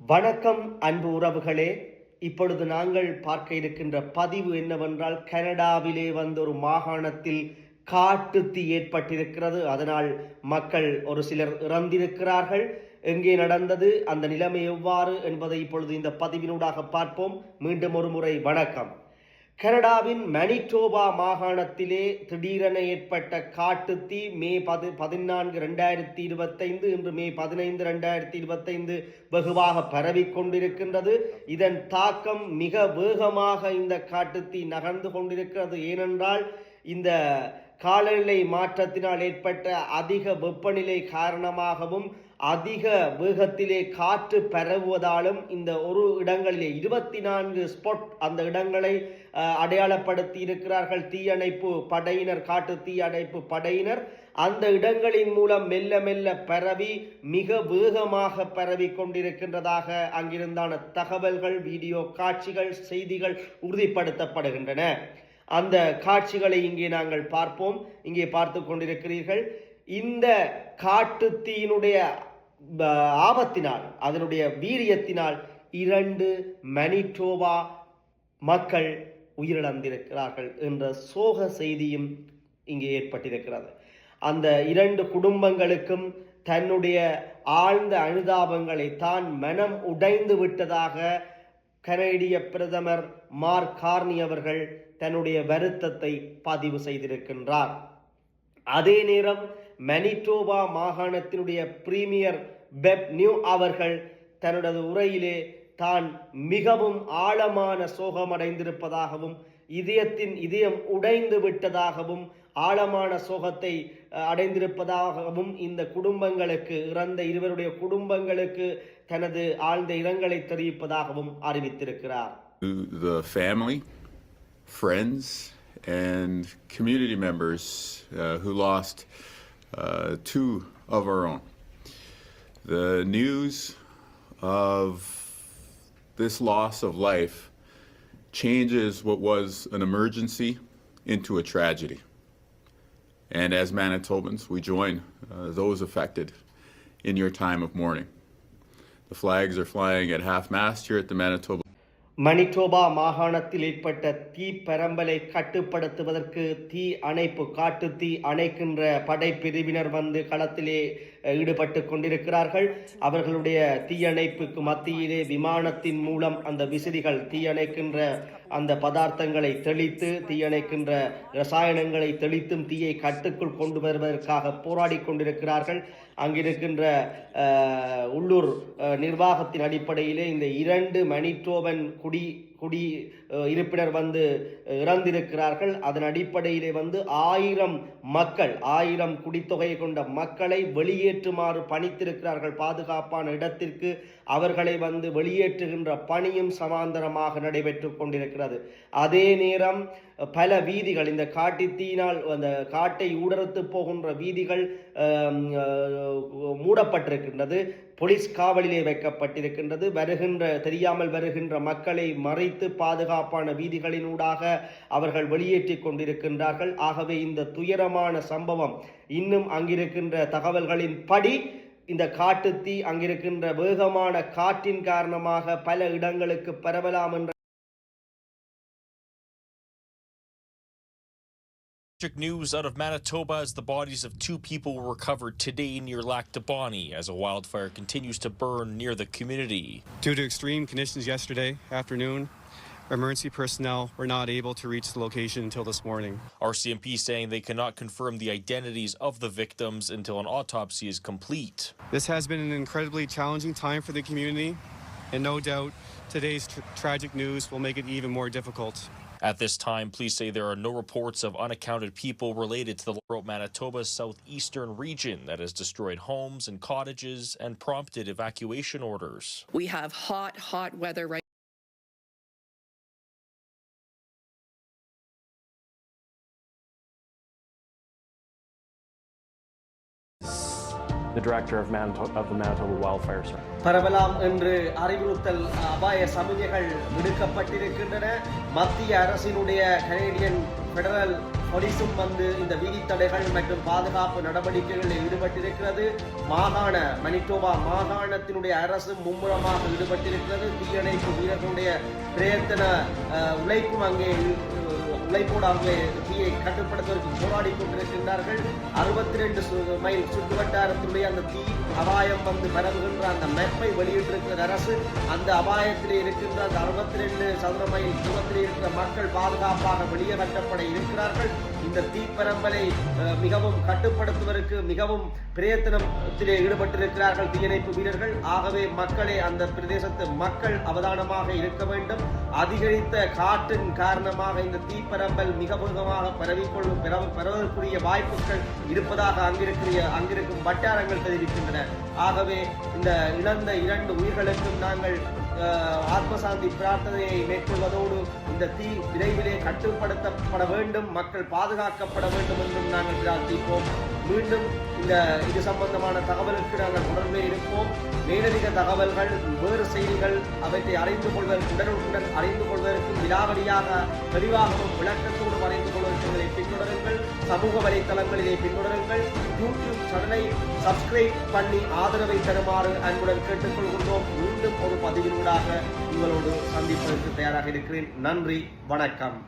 வணக்கம் அன்பு உறவுகளே. இப்பொழுது நாங்கள் பார்க்க இருக்கின்ற பதிவு என்னவென்றால் கனடாவிலே வந்த ஒரு மாகாணத்தில் காட்டுத்தி ஏற்பட்டிருக்கிறது. அதனால் மக்கள் ஒரு சிலர் இறந்திருக்கிறார்கள். எங்கே நடந்தது அந்த நிலைமை எவ்வாறு என்பதை இப்பொழுது இந்த பதிவினூடாக பார்ப்போம். மீண்டும் ஒரு முறை வணக்கம். கனடாவின் மணிட்டோபா மாகாணத்திலே திடீரென ஏற்பட்ட காட்டுத்தீ மே பது பதினான்கு ரெண்டாயிரத்தி இருபத்தைந்து இன்று மே பதினைந்து ரெண்டாயிரத்தி இருபத்தைந்து வெகுவாக பரவிக் கொண்டிருக்கின்றது. இதன் தாக்கம் மிக வேகமாக இந்த காட்டுத்தீ நகர்ந்து கொண்டிருக்கிறது. ஏனென்றால் இந்த காலநிலை மாற்றத்தினால் ஏற்பட்ட அதிக வெப்பநிலை காரணமாகவும் அதிக வேகத்திலே காற்று பரவுவதாலும் இந்த ஒரு இடங்களிலே இருபத்தி நான்கு ஸ்பாட் அந்த இடங்களை அடையாளப்படுத்தி இருக்கிறார்கள். தீயணைப்பு படையினர் காட்டு தீயணைப்பு படையினர். அந்த இடங்களின் மூலம் மெல்ல மெல்ல பரவி மிக வேகமாக பரவி கொண்டிருக்கின்றதாக அங்கிருந்தான தகவல்கள் வீடியோ காட்சிகள் செய்திகள் உறுதிப்படுத்தப்படுகின்றன. அந்த காட்சிகளை இங்கே நாங்கள் பார்ப்போம். இங்கே பார்த்து கொண்டிருக்கிறீர்கள். இந்த காட்டுத்தீயினுடைய தீயினுடைய ஆபத்தினால் அதனுடைய வீரியத்தினால் இரண்டு மணிட்டோவா மக்கள் உயிரிழந்திருக்கிறார்கள் என்ற சோக செய்தியும் இங்கே ஏற்பட்டிருக்கிறது. அந்த இரண்டு குடும்பங்களுக்கும் தன்னுடைய ஆழ்ந்த அனுதாபங்களை தான் மனம் உடைந்து விட்டதாக கனேடிய பிரதமர் மார்க் கார்னி அவர்கள் தன்னுடைய வருத்தத்தை பதிவு செய்திருக்கின்றார். அதே நேரம் மணிட்டோபா மாகாணத்தினுடைய பிரீமியர் பெப் நியூ அவர்கள் தன்னுடைய உரையிலே தான் மிகவும் ஆழமான சோகமடைந்திருப்பதாகவும் இதயத்தின் இதயம் உடைந்து விட்டதாகவும் ஆழமான சோகத்தை அடைந்திருப்பதாகவும் இந்த குடும்பங்களுக்கு இறந்த இருவருடைய குடும்பங்களுக்கு தனது ஆழ்ந்த இரங்கலை தெரிவிப்பதாகவும் அறிவித்திருக்கிறார். The family, friends, and community members uh, who lost uh, two of our own. The news of this loss of life changes what was an emergency into a tragedy. And as Manitobans, we join uh, those affected in your time of mourning. The flags are flying at half mast here at the Manitoba. Manitoba மாகாணத்தில் ஏற்பட்ட தீ பரம்பலை கட்டுப்படுத்துவதற்கு தீ அணைப்பு காட்டு தீ அணைக்கின்ற படைப்பிரிவினர் வந்து களத்திலே ஈடுபட்டு கொண்டிருக்கிறார்கள். அவர்களுடைய தீயணைப்புக்கு மத்தியிலே விமானத்தின் மூலம் அந்த விசிறிகள் தீயணைக்கின்ற அந்த பதார்த்தங்களை தெளித்து தீயணைக்கின்ற ரசாயனங்களை தெளித்தும் தீயை கட்டுக்குள் கொண்டு வருவதற்காக போராடி கொண்டிருக்கிறார்கள். அங்கிருக்கின்ற உள்ளூர் நிர்வாகத்தின் அடிப்படையிலே இந்த இரண்டு மணிட்டோவன் குடி குடி இருப்பினர் வந்து இறந்திருக்கிறார்கள். அதன் அடிப்படையிலே வந்து ஆயிரம் மக்கள் ஆயிரம் குடித்தொகையை கொண்ட மக்களை வெளியேற்றுமாறு பணித்திருக்கிறார்கள். பாதுகாப்பான இடத்திற்கு அவர்களை வந்து வெளியேற்றுகின்ற பணியும் சமாந்தரமாக நடைபெற்று கொண்டிருக்கிறது. அதே நேரம் பல வீதிகள் இந்த காட்டுத்தீயினால் அந்த காட்டை ஊடறுத்து போகின்ற வீதிகள் மூடப்பட்டிருக்கின்றது. போலீஸ் காவலிலே வைக்கப்பட்டிருக்கின்றது. வருகின்ற தெரியாமல் வருகின்ற மக்களை மறைத்து பாதுகாப்பான வீதிகளினூடாக அவர்கள் வெளியேற்றிக் கொண்டிருக்கின்றார்கள். ஆகவே இந்த துயரமான சம்பவம் இன்னும் அங்கிருக்கின்ற தகவல்களின் படி இந்த காட்டுத்தீ அங்கிருக்கின்ற வேகமான காற்றின் காரணமாக பல இடங்களுக்கு பரவலாம் என்ற news out of Manitoba as the bodies of two people were recovered today near Lac de Bonnie as a wildfire continues to burn near the community. Due to extreme conditions yesterday afternoon, emergency personnel were not able to reach the location until this morning. RCMP saying they cannot confirm the identities of the victims until an autopsy is complete. This has been an incredibly challenging time for the community, and no doubt today's tr- tragic news will make it even more difficult. At this time, police say there are no reports of unaccounted people related to the Laurel, Manitoba's southeastern region that has destroyed homes and cottages and prompted evacuation orders. We have hot, hot weather right the director of, Manito- of the Manitoba Wildfire Service. பரவலாம் என்று அறிவுறுத்தல் அபாய சமிகைகள் விடுக்கப்பட்டிருக்கின்றன. மத்திய அரசினுடைய Canadian federal போலீஸும் வந்து இந்த வீதி தடைகள் மற்றும் பாதுகாப்பு நடவடிக்கைகளில் ஈடுபட்டிருக்கிறது. மாகாண மனிட்டோபா மாகாணத்தினுடைய அரசு மும்முரமாக ஈடுபட்டிருக்கிறது. தீயணைப்பு வீரர்களுடைய பிரயத்தன உழைப்பும் அங்கே உழைப்போடு அங்கே தீயை கட்டுப்படுத்துவதற்கு போராடி கொண்டிருக்கின்றார்கள் அறுபத்தி ரெண்டு மைல் சுற்றுவட்டாரத்தினுடைய அந்த தீ அபாயம் வந்து பரவுகின்ற அந்த மெப்பை வெளியிட்டிருக்கிற அரசு. அந்த அபாயத்தில் இருக்கின்ற அந்த அறுபத்தி ரெண்டு சதுர மைல் தூரத்தில் இருக்கிற மக்கள் பாதுகாப்பாக வெளியே கட்டப்பட இருக்கிறார்கள். இந்த தீப்பரம்பலை மிகவும் கட்டுப்படுத்துவதற்கு மிகவும் பிரயத்தனத்திலே ஈடுபட்டிருக்கிறார்கள் தீயணைப்பு வீரர்கள். ஆகவே மக்களே அந்த பிரதேசத்து மக்கள் அவதானமாக இருக்க வேண்டும். அதிகரித்த காற்றின் காரணமாக இந்த தீப்பரம்பல் மிக வேகமாக பரவிக்கொள்ளும் பரவ- பரவதற்குரிய வாய்ப்புகள் இருப்பதாக அங்கிருக்கிற அங்கிருக்கும் வட்டாரங்கள் தெரிவிக்கின்றன. ஆகவே இந்த இழந்த இரண்டு உயிர்களுக்கும் நாங்கள் அஹ், ஆத்மசாந்தி பிரார்த்தனையை மேற்கொள்வதோடு இந்த தீ விரைவிலே கட்டுப்படுத்தப்பட வேண்டும். மக்கள் பாதுகாக்கப்பட வேண்டும் என்றும் நாங்கள் பிரார்த்திப்போம். மீண்டும் இந்த இது சம்பந்தமான தகவலுக்கு நாங்கள் தொடர்பே இருப்போம். மேலதிக தகவல்கள் வேறு செய்திகள் அவற்றை அறிந்து கொள்வதற்கு உடனுக்குடன் அறிந்து கொள்வதற்கும் விலாவரியாக தெளிவாகவும் விளக்கத்தோடு அறிந்து கொள்வதற்கு எங்களை பின்தொடருங்கள். சமூக வலைத்தளங்களிலே பின்தொடருங்கள். யூடியூப் சேனலை சப்ஸ்கிரைப் பண்ணி ஆதரவை தருமாறு அன்புடன் கேட்டுக்கொள்கின்றோம். மீண்டும் ஒரு பதிவினூடாக உங்களோடு சந்திப்பதற்கு தயாராக இருக்கிறேன். நன்றி வணக்கம்.